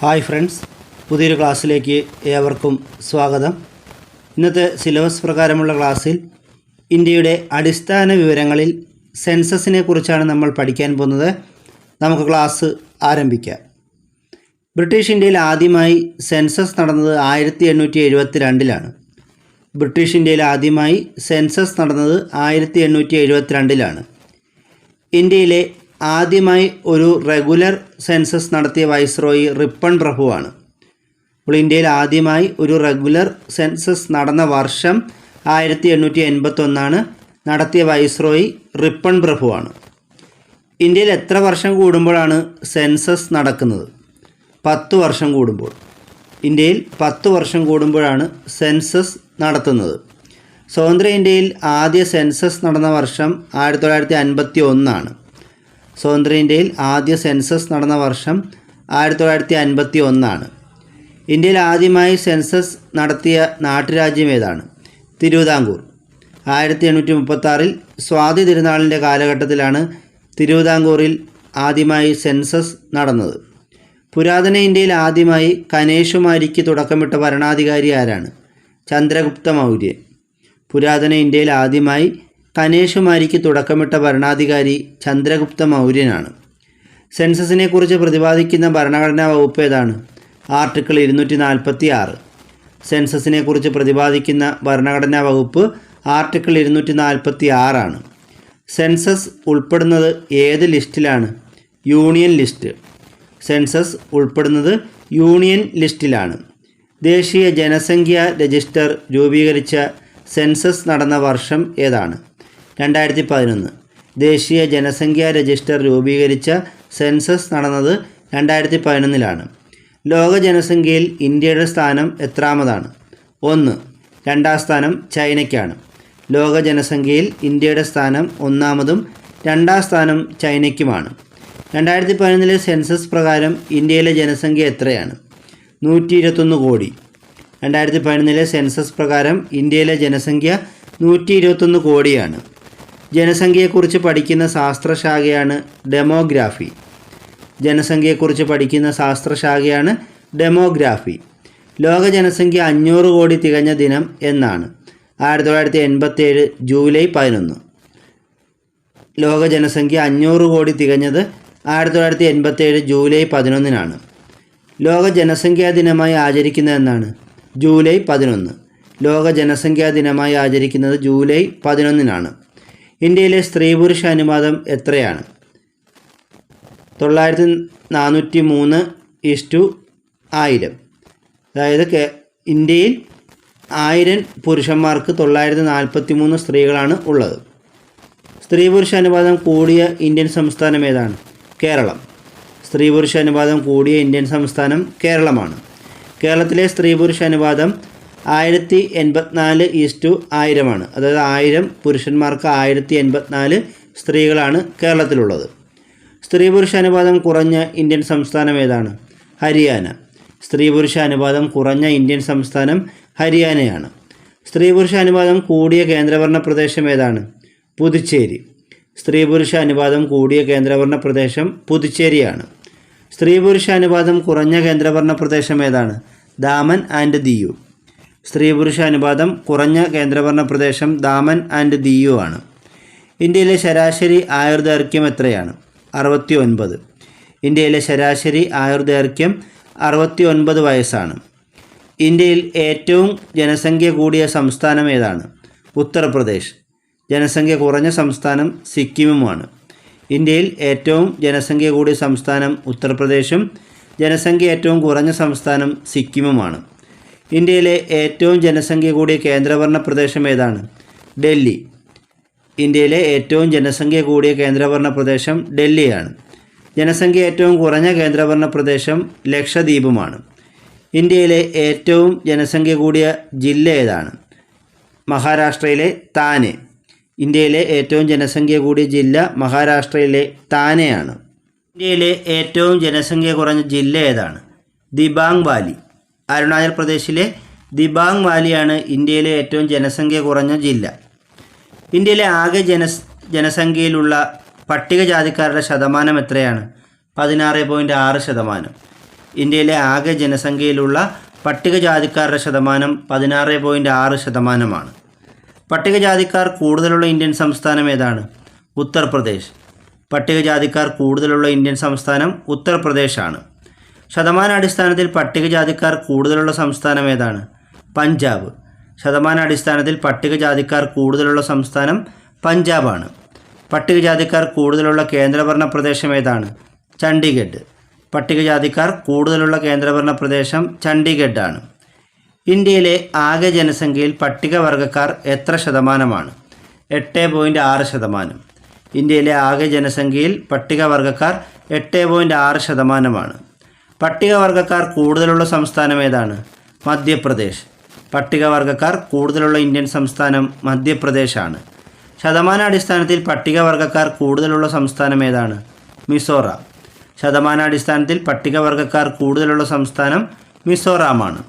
Hi friends പുതിയൊരു ക്ലാസ്സിലേക്ക് ഏവർക്കും സ്വാഗതം. ഇന്നത്തെ സിലബസ് പ്രകാരമുള്ള ക്ലാസ്സിൽ ഇന്ത്യയുടെ അടിസ്ഥാന വിവരങ്ങളിൽ സെൻസസിനെ കുറിച്ചാണ് നമ്മൾ പഠിക്കാൻ പോകുന്നത്. നമുക്ക് ക്ലാസ് ആരംഭിക്കാം. ബ്രിട്ടീഷ് ഇന്ത്യയിൽ ആദ്യമായി സെൻസസ് നടന്നത് ആയിരത്തി എണ്ണൂറ്റി എഴുപത്തി രണ്ടിലാണ് ബ്രിട്ടീഷ് ഇന്ത്യയിൽ ആദ്യമായി സെൻസസ് നടന്നത് ആയിരത്തി എണ്ണൂറ്റി എഴുപത്തി രണ്ടിലാണ് ഇന്ത്യയിലെ ആദ്യമായി ഒരു റെഗുലർ സെൻസസ് നടത്തിയ വൈസ്രോയി റിപ്പൺ പ്രഭുവാണ് അപ്പോൾ ഇന്ത്യയിൽ ആദ്യമായി ഒരു റെഗുലർ സെൻസസ് നടന്ന വർഷം ആയിരത്തി എണ്ണൂറ്റി എൺപത്തൊന്നാണ് നടത്തിയ വൈസ്രോയി റിപ്പൺ പ്രഭുവാണ് ഇന്ത്യയിൽ എത്ര വർഷം കൂടുമ്പോഴാണ് സെൻസസ് നടക്കുന്നത്? പത്ത് വർഷം കൂടുമ്പോൾ. ഇന്ത്യയിൽ പത്ത് വർഷം കൂടുമ്പോഴാണ് സെൻസസ് നടത്തുന്നത്. സ്വതന്ത്ര ഇന്ത്യയിൽ ആദ്യ സെൻസസ് നടന്ന വർഷം ആയിരത്തി തൊള്ളായിരത്തി അൻപത്തി ഒന്നാണ് സ്വതന്ത്ര ഇന്ത്യയിൽ ആദ്യ സെൻസസ് നടന്ന വർഷം ആയിരത്തി തൊള്ളായിരത്തി അൻപത്തി ഒന്നാണ് ഇന്ത്യയിൽ ആദ്യമായി സെൻസസ് നടത്തിയ നാട്ടുരാജ്യം ഏതാണ്? തിരുവിതാംകൂർ. ആയിരത്തി എണ്ണൂറ്റി മുപ്പത്താറിൽ സ്വാതി തിരുനാളിന്റെ കാലഘട്ടത്തിലാണ് തിരുവിതാംകൂറിൽ ആദ്യമായി സെൻസസ് നടന്നത്. പുരാതന ഇന്ത്യയിൽ ആദ്യമായി കനേഷുമാരിക്ക് തുടക്കമിട്ട ഭരണാധികാരി ആരാണ്? ചന്ദ്രഗുപ്ത മൗര്യൻ. പുരാതന ഇന്ത്യയിൽ ആദ്യമായി കനേഷുമാരിക്ക് തുടക്കമിട്ട ഭരണാധികാരി ചന്ദ്രഗുപ്ത മൗര്യനാണ്. സെൻസസിനെക്കുറിച്ച് പ്രതിപാദിക്കുന്ന ഭരണഘടനാ വകുപ്പ് ഏതാണ്? ആർട്ടിക്കിൾ ഇരുന്നൂറ്റി നാൽപ്പത്തി ആറ് സെൻസസിനെക്കുറിച്ച് പ്രതിപാദിക്കുന്ന ഭരണഘടനാ വകുപ്പ് ആർട്ടിക്കിൾ ഇരുന്നൂറ്റി നാൽപ്പത്തി ആറാണ് സെൻസസ് ഉൾപ്പെടുന്നത് ഏത് ലിസ്റ്റിലാണ്? Union list. സെൻസസ് ഉൾപ്പെടുന്നത് യൂണിയൻ ലിസ്റ്റിലാണ്. ദേശീയ ജനസംഖ്യാ രജിസ്റ്റർ രൂപീകരിച്ച സെൻസസ് നടന്ന വർഷം ഏതാണ്? രണ്ടായിരത്തി പതിനൊന്ന് ദേശീയ ജനസംഖ്യാ രജിസ്റ്റർ രൂപീകരിച്ച സെൻസസ് നടന്നത് രണ്ടായിരത്തി പതിനൊന്നിലാണ് ലോക ജനസംഖ്യയിൽ ഇന്ത്യയുടെ സ്ഥാനം എത്രാമതാണ്? ഒന്ന്. രണ്ടാം സ്ഥാനം ചൈനയ്ക്കാണ്. ലോക ജനസംഖ്യയിൽ ഇന്ത്യയുടെ സ്ഥാനം ഒന്നാമതും രണ്ടാം സ്ഥാനം ചൈനയ്ക്കുമാണ്. രണ്ടായിരത്തി പതിനൊന്നിലെ സെൻസസ് പ്രകാരം ഇന്ത്യയിലെ ജനസംഖ്യ എത്രയാണ്? നൂറ്റി ഇരുപത്തൊന്ന് കോടി. രണ്ടായിരത്തി പതിനൊന്നിലെ സെൻസസ് പ്രകാരം ഇന്ത്യയിലെ ജനസംഖ്യ നൂറ്റി ഇരുപത്തൊന്ന് കോടിയാണ്. ജനസംഖ്യയെക്കുറിച്ച് പഠിക്കുന്ന ശാസ്ത്രശാഖയാണ് ഡെമോഗ്രാഫി. ജനസംഖ്യയെക്കുറിച്ച് പഠിക്കുന്ന ശാസ്ത്രശാഖയാണ് ഡെമോഗ്രാഫി. ലോക ജനസംഖ്യ അഞ്ഞൂറ് കോടി തികഞ്ഞ ദിനം എന്നാണ്. ആയിരത്തി തൊള്ളായിരത്തി എൺപത്തേഴ് ജൂലൈ പതിനൊന്ന്. ലോക ജനസംഖ്യ അഞ്ഞൂറ് കോടി തികഞ്ഞത് ആയിരത്തി തൊള്ളായിരത്തി എൺപത്തേഴ് ജൂലൈ പതിനൊന്നിനാണ്. ലോക ജനസംഖ്യാ ദിനമായി ആചരിക്കുന്നത് എന്നാണ്? ജൂലൈ പതിനൊന്ന്. ലോക ജനസംഖ്യാ ദിനമായി ആചരിക്കുന്നത് ജൂലൈ പതിനൊന്നിനാണ്. ഇന്ത്യയിലെ സ്ത്രീ പുരുഷ അനുപാതം എത്രയാണ്? തൊള്ളായിരത്തി നാനൂറ്റി മൂന്ന് ഇഷ്ടു ആയിരം. അതായത് ഇന്ത്യയിൽ ആയിരം പുരുഷന്മാർക്ക് തൊള്ളായിരത്തി നാൽപ്പത്തി മൂന്ന് സ്ത്രീകളാണ് ഉള്ളത്. സ്ത്രീ പുരുഷ അനുപാതം കൂടിയ ഇന്ത്യൻ സംസ്ഥാനം ഏതാണ്? കേരളം. സ്ത്രീ പുരുഷ അനുപാതം കൂടിയ ഇന്ത്യൻ സംസ്ഥാനം കേരളമാണ്. കേരളത്തിലെ സ്ത്രീ പുരുഷ അനുപാതം ആയിരത്തി എൺപത്തിനാല് ഈസ്റ്റു ആയിരമാണ്. അതായത് ആയിരം പുരുഷന്മാർക്ക് ആയിരത്തി എൺപത്തിനാല് സ്ത്രീകളാണ് കേരളത്തിലുള്ളത്. സ്ത്രീ പുരുഷ അനുപാതം കുറഞ്ഞ ഇന്ത്യൻ സംസ്ഥാനം ഏതാണ്? ഹരിയാന. സ്ത്രീ പുരുഷ അനുപാതം കുറഞ്ഞ ഇന്ത്യൻ സംസ്ഥാനം ഹരിയാനയാണ്. സ്ത്രീ പുരുഷ അനുപാതം കൂടിയ കേന്ദ്രഭരണ പ്രദേശം ഏതാണ്? പുതുച്ചേരി. സ്ത്രീ പുരുഷ അനുപാതം കൂടിയ കേന്ദ്രഭരണ പ്രദേശം പുതുച്ചേരിയാണ്. സ്ത്രീ പുരുഷ അനുപാതം കുറഞ്ഞ കേന്ദ്രഭരണ പ്രദേശം ഏതാണ്? ദാമൻ ആൻഡ് ദിയു. സ്ത്രീ പുരുഷ അനുപാതം കുറഞ്ഞ കേന്ദ്രഭരണ പ്രദേശം ദാമൻ ആൻഡ് ദിയു ആണ്. ഇന്ത്യയിലെ ശരാശരി ആയുർദൈർഘ്യം എത്രയാണ്? അറുപത്തി ഒൻപത് ഇന്ത്യയിലെ ശരാശരി ആയുർദൈർഘ്യം അറുപത്തി ഒൻപത് വയസ്സാണ്. ഇന്ത്യയിൽ ഏറ്റവും ജനസംഖ്യ കൂടിയ സംസ്ഥാനം ഏതാണ്? ഉത്തർപ്രദേശ്. ജനസംഖ്യ കുറഞ്ഞ സംസ്ഥാനം സിക്കിമുമാണ്. ഇന്ത്യയിൽ ഏറ്റവും ജനസംഖ്യ കൂടിയ സംസ്ഥാനം ഉത്തർപ്രദേശും ജനസംഖ്യ ഏറ്റവും കുറഞ്ഞ സംസ്ഥാനം സിക്കിമുമാണ്. ഇന്ത്യയിലെ ഏറ്റവും ജനസംഖ്യ കൂടിയ കേന്ദ്രഭരണ പ്രദേശം ഏതാണ്? ഡൽഹി. ഇന്ത്യയിലെ ഏറ്റവും ജനസംഖ്യ കൂടിയ കേന്ദ്രഭരണ പ്രദേശം ഡൽഹിയാണ്. ജനസംഖ്യ ഏറ്റവും കുറഞ്ഞ കേന്ദ്രഭരണ പ്രദേശം ലക്ഷദ്വീപുമാണ്. ഇന്ത്യയിലെ ഏറ്റവും ജനസംഖ്യ കൂടിയ ജില്ല ഏതാണ്? മഹാരാഷ്ട്രയിലെ താനെ. ഇന്ത്യയിലെ ഏറ്റവും ജനസംഖ്യ കൂടിയ ജില്ല മഹാരാഷ്ട്രയിലെ താനെയാണ്. ഇന്ത്യയിലെ ഏറ്റവും ജനസംഖ്യ കുറഞ്ഞ ജില്ല ഏതാണ്? ദിബാങ് വാലി. അരുണാചൽ പ്രദേശിലെ ദിബാങ് വാലിയാണ് ഇന്ത്യയിലെ ഏറ്റവും ജനസംഖ്യ കുറഞ്ഞ ജില്ല. ഇന്ത്യയിലെ ആകെ ജനസ് ജനസംഖ്യയിലുള്ള പട്ടികജാതിക്കാരുടെ ശതമാനം എത്രയാണ്? പതിനാറ് പോയിന്റ് ആറ് ശതമാനം. ഇന്ത്യയിലെ ആകെ ജനസംഖ്യയിലുള്ള പട്ടികജാതിക്കാരുടെ ശതമാനം പതിനാറ് പോയിന്റ് ആറ് ശതമാനമാണ്. പട്ടികജാതിക്കാർ കൂടുതലുള്ള ഇന്ത്യൻ സംസ്ഥാനം ഏതാണ്? ഉത്തർപ്രദേശ്. പട്ടികജാതിക്കാർ കൂടുതലുള്ള ഇന്ത്യൻ സംസ്ഥാനം ഉത്തർപ്രദേശാണ്. ശതമാനാടിസ്ഥാനത്തിൽ പട്ടികജാതിക്കാർ കൂടുതലുള്ള സംസ്ഥാനം ഏതാണ്? പഞ്ചാബ്. ശതമാനാടിസ്ഥാനത്തിൽ പട്ടികജാതിക്കാർ കൂടുതലുള്ള സംസ്ഥാനം പഞ്ചാബാണ്. പട്ടികജാതിക്കാർ കൂടുതലുള്ള കേന്ദ്രഭരണ പ്രദേശം ഏതാണ്? ചണ്ഡീഗഡ്. പട്ടികജാതിക്കാർ കൂടുതലുള്ള കേന്ദ്രഭരണ പ്രദേശം ചണ്ഡീഗഡാണ്. ഇന്ത്യയിലെ ആകെ ജനസംഖ്യയിൽ പട്ടികവർഗക്കാർ എത്ര ശതമാനമാണ്? എട്ട് പോയിന്റ് ആറ് ശതമാനം. ഇന്ത്യയിലെ ആകെ ജനസംഖ്യയിൽ പട്ടികവർഗക്കാർ എട്ട് പോയിന്റ് ആറ് ശതമാനമാണ്. പട്ടികവർഗക്കാർ കൂടുതലുള്ള സംസ്ഥാനം ഏതാണ്? മധ്യപ്രദേശ്. പട്ടികവർഗക്കാർ കൂടുതലുള്ള ഇന്ത്യൻ സംസ്ഥാനം മധ്യപ്രദേശാണ്. ശതമാനാടിസ്ഥാനത്തിൽ പട്ടികവർഗക്കാർ കൂടുതലുള്ള സംസ്ഥാനം ഏതാണ്? മിസോറാം. ശതമാനാടിസ്ഥാനത്തിൽ പട്ടികവർഗക്കാർ കൂടുതലുള്ള സംസ്ഥാനം മിസോറാമാണ്.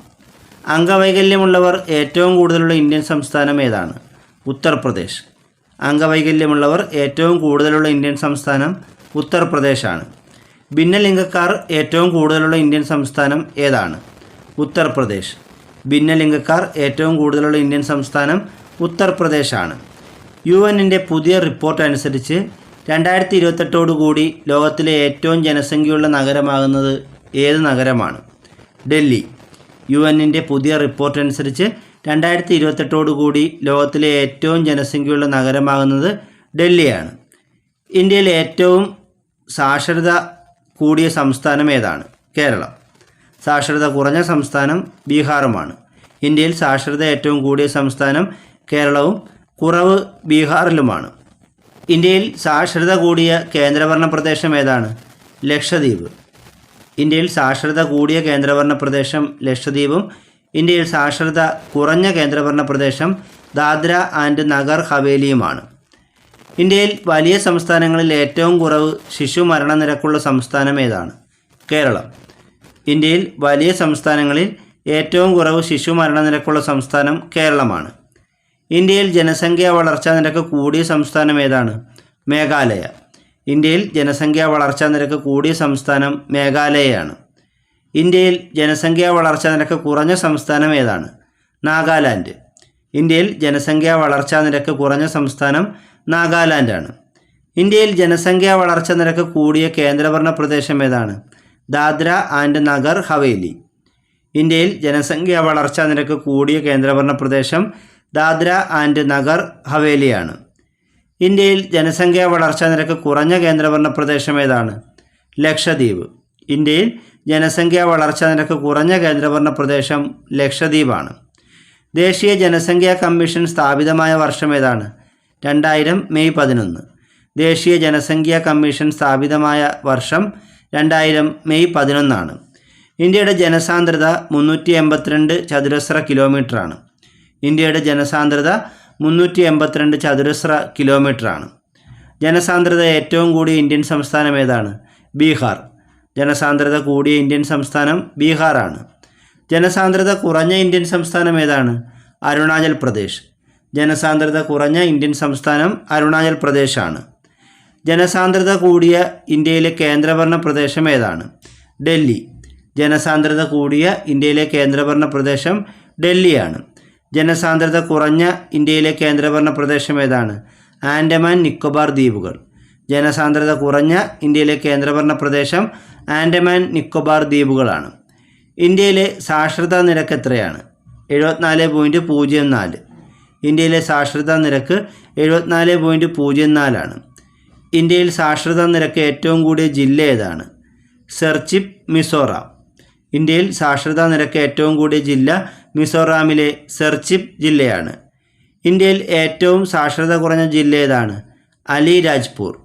അംഗവൈകല്യമുള്ളവർ ഏറ്റവും കൂടുതലുള്ള ഇന്ത്യൻ സംസ്ഥാനം ഏതാണ്? ഉത്തർപ്രദേശ്. അംഗവൈകല്യമുള്ളവർ ഏറ്റവും കൂടുതലുള്ള ഇന്ത്യൻ സംസ്ഥാനം ഉത്തർപ്രദേശാണ്. ഭിന്നലിംഗക്കാർ ഏറ്റവും കൂടുതലുള്ള ഇന്ത്യൻ സംസ്ഥാനം ഏതാണ്? ഉത്തർപ്രദേശ്. ഭിന്നലിംഗക്കാർ ഏറ്റവും കൂടുതലുള്ള ഇന്ത്യൻ സംസ്ഥാനം ഉത്തർപ്രദേശാണ്. യു എന്നിന്റെ പുതിയ റിപ്പോർട്ട് അനുസരിച്ച് രണ്ടായിരത്തി ഇരുപത്തെട്ടോടുകൂടി ലോകത്തിലെ ഏറ്റവും ജനസംഖ്യയുള്ള നഗരമാകുന്നത് ഏത് നഗരമാണ്? ഡൽഹി. യു എന്നിന്റെ പുതിയ റിപ്പോർട്ട് അനുസരിച്ച് രണ്ടായിരത്തി ഇരുപത്തെട്ടോടുകൂടി ലോകത്തിലെ ഏറ്റവും ജനസംഖ്യയുള്ള നഗരമാകുന്നത് ഡൽഹിയാണ്. ഇന്ത്യയിലെ ഏറ്റവും സാക്ഷരത കൂടിയ സംസ്ഥാനം ഏതാണ്? കേരളം. സാക്ഷരത കുറഞ്ഞ സംസ്ഥാനം ബീഹാറുമാണ്. ഇന്ത്യയിൽ സാക്ഷരത ഏറ്റവും കൂടിയ സംസ്ഥാനം കേരളവും കുറവ് ബീഹാറിലുമാണ്. ഇന്ത്യയിൽ സാക്ഷരത കൂടിയ കേന്ദ്രഭരണ പ്രദേശം ഏതാണ്? ലക്ഷദ്വീപ്. ഇന്ത്യയിൽ സാക്ഷരത കൂടിയ കേന്ദ്രഭരണ പ്രദേശം ലക്ഷദ്വീപും ഇന്ത്യയിൽ സാക്ഷരത കുറഞ്ഞ കേന്ദ്രഭരണ പ്രദേശം ദാദ്ര ആൻഡ് നഗർ ഹവേലിയുമാണ്. ഇന്ത്യയിൽ വലിയ സംസ്ഥാനങ്ങളിൽ ഏറ്റവും കുറവ് ശിശു മരണനിരക്കുള്ള സംസ്ഥാനം ഏതാണ്? കേരളം. ഇന്ത്യയിൽ വലിയ സംസ്ഥാനങ്ങളിൽ ഏറ്റവും കുറവ് ശിശു മരണനിരക്കുള്ള സംസ്ഥാനം കേരളമാണ്. ഇന്ത്യയിൽ ജനസംഖ്യാ വളർച്ചാ നിരക്ക് കൂടിയ സംസ്ഥാനം ഏതാണ്? മേഘാലയ. ഇന്ത്യയിൽ ജനസംഖ്യാ വളർച്ചാ നിരക്ക് കൂടിയ സംസ്ഥാനം മേഘാലയയാണ്. ഇന്ത്യയിൽ ജനസംഖ്യാ വളർച്ചാ നിരക്ക് കുറഞ്ഞ സംസ്ഥാനം ഏതാണ്? നാഗാലാൻഡ്. ഇന്ത്യയിൽ ജനസംഖ്യാ വളർച്ചാ നിരക്ക് കുറഞ്ഞ സംസ്ഥാനം നാഗാലാൻഡാണ്. ഇന്ത്യയിൽ ജനസംഖ്യാ വളർച്ച നിരക്ക് കൂടിയ കേന്ദ്രഭരണ പ്രദേശം ഏതാണ്? ദാദ്ര ആൻഡ് നഗർ ഹവേലി. ഇന്ത്യയിൽ ജനസംഖ്യാ വളർച്ചാ നിരക്ക് കൂടിയ കേന്ദ്രഭരണ പ്രദേശം ദാദ്ര ആൻഡ് നഗർ ഹവേലിയാണ്. ഇന്ത്യയിൽ ജനസംഖ്യാ വളർച്ചാ നിരക്ക് കുറഞ്ഞ കേന്ദ്രഭരണ പ്രദേശം ഏതാണ്? ലക്ഷദ്വീപ്. ഇന്ത്യയിൽ ജനസംഖ്യാ വളർച്ചാ നിരക്ക് കുറഞ്ഞ കേന്ദ്രഭരണ പ്രദേശം ലക്ഷദ്വീപാണ്. ദേശീയ ജനസംഖ്യാ കമ്മീഷൻ സ്ഥാപിതമായ വർഷം ഏതാണ്? രണ്ടായിരം മെയ് പതിനൊന്ന്. ദേശീയ ജനസംഖ്യാ കമ്മീഷൻ സ്ഥാപിതമായ വർഷം രണ്ടായിരം മെയ് പതിനൊന്നാണ്. ഇന്ത്യയുടെ ജനസാന്ദ്രത മുന്നൂറ്റി എൺപത്തിരണ്ട് ചതുരശ്ര കിലോമീറ്ററാണ്. ഇന്ത്യയുടെ ജനസാന്ദ്രത മുന്നൂറ്റി എൺപത്തിരണ്ട് ചതുരശ്ര കിലോമീറ്ററാണ്. ജനസാന്ദ്രത ഏറ്റവും കൂടിയ ഇന്ത്യൻ സംസ്ഥാനം ഏതാണ്? ബീഹാർ. ജനസാന്ദ്രത കൂടിയ ഇന്ത്യൻ സംസ്ഥാനം ബീഹാറാണ്. ജനസാന്ദ്രത കുറഞ്ഞ ഇന്ത്യൻ സംസ്ഥാനം ഏതാണ്? അരുണാചൽ പ്രദേശ്. ജനസാന്ദ്രത കുറഞ്ഞ ഇന്ത്യൻ സംസ്ഥാനം അരുണാചൽ പ്രദേശാണ്. ജനസാന്ദ്രത കൂടിയ ഇന്ത്യയിലെ കേന്ദ്രഭരണ പ്രദേശം ഏതാണ്? ഡൽഹി. ജനസാന്ദ്രത കൂടിയ ഇന്ത്യയിലെ കേന്ദ്രഭരണ പ്രദേശം ഡൽഹിയാണ്. ജനസാന്ദ്രത കുറഞ്ഞ ഇന്ത്യയിലെ കേന്ദ്രഭരണ പ്രദേശം ഏതാണ്? ആൻഡമാൻ നിക്കോബാർ ദ്വീപുകൾ. ജനസാന്ദ്രത കുറഞ്ഞ ഇന്ത്യയിലെ കേന്ദ്രഭരണ പ്രദേശം ആൻഡമാൻ നിക്കോബാർ ദ്വീപുകളാണ്. ഇന്ത്യയിലെ സാക്ഷരതാ നിരക്ക് എത്രയാണ്? എഴുപത്തിനാല് പോയിന്റ് പൂജ്യം നാല്. ഇന്ത്യയിലെ സാക്ഷരതാ നിരക്ക് എഴുപത്തിനാല് പോയിന്റ് പൂജ്യം നാലാണ് ഇന്ത്യയിൽ സാക്ഷരതാ നിരക്ക് ഏറ്റവും കൂടിയ ജില്ല ഏതാണ്? സെർച്ചിപ്പ് മിസോറാം. ഇന്ത്യയിൽ സാക്ഷരതാ നിരക്ക് ഏറ്റവും കൂടിയ ജില്ല മിസോറാമിലെ സെർച്ചിപ്പ് ജില്ലയാണ്. ഇന്ത്യയിൽ ഏറ്റവും സാക്ഷരത കുറഞ്ഞ ജില്ല ഏതാണ്? അലിരാജ്പൂർ.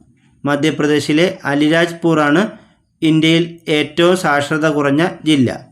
മധ്യപ്രദേശിലെ അലിരാജ്പൂറാണ് ഇന്ത്യയിൽ ഏറ്റവും സാക്ഷരത കുറഞ്ഞ ജില്ല.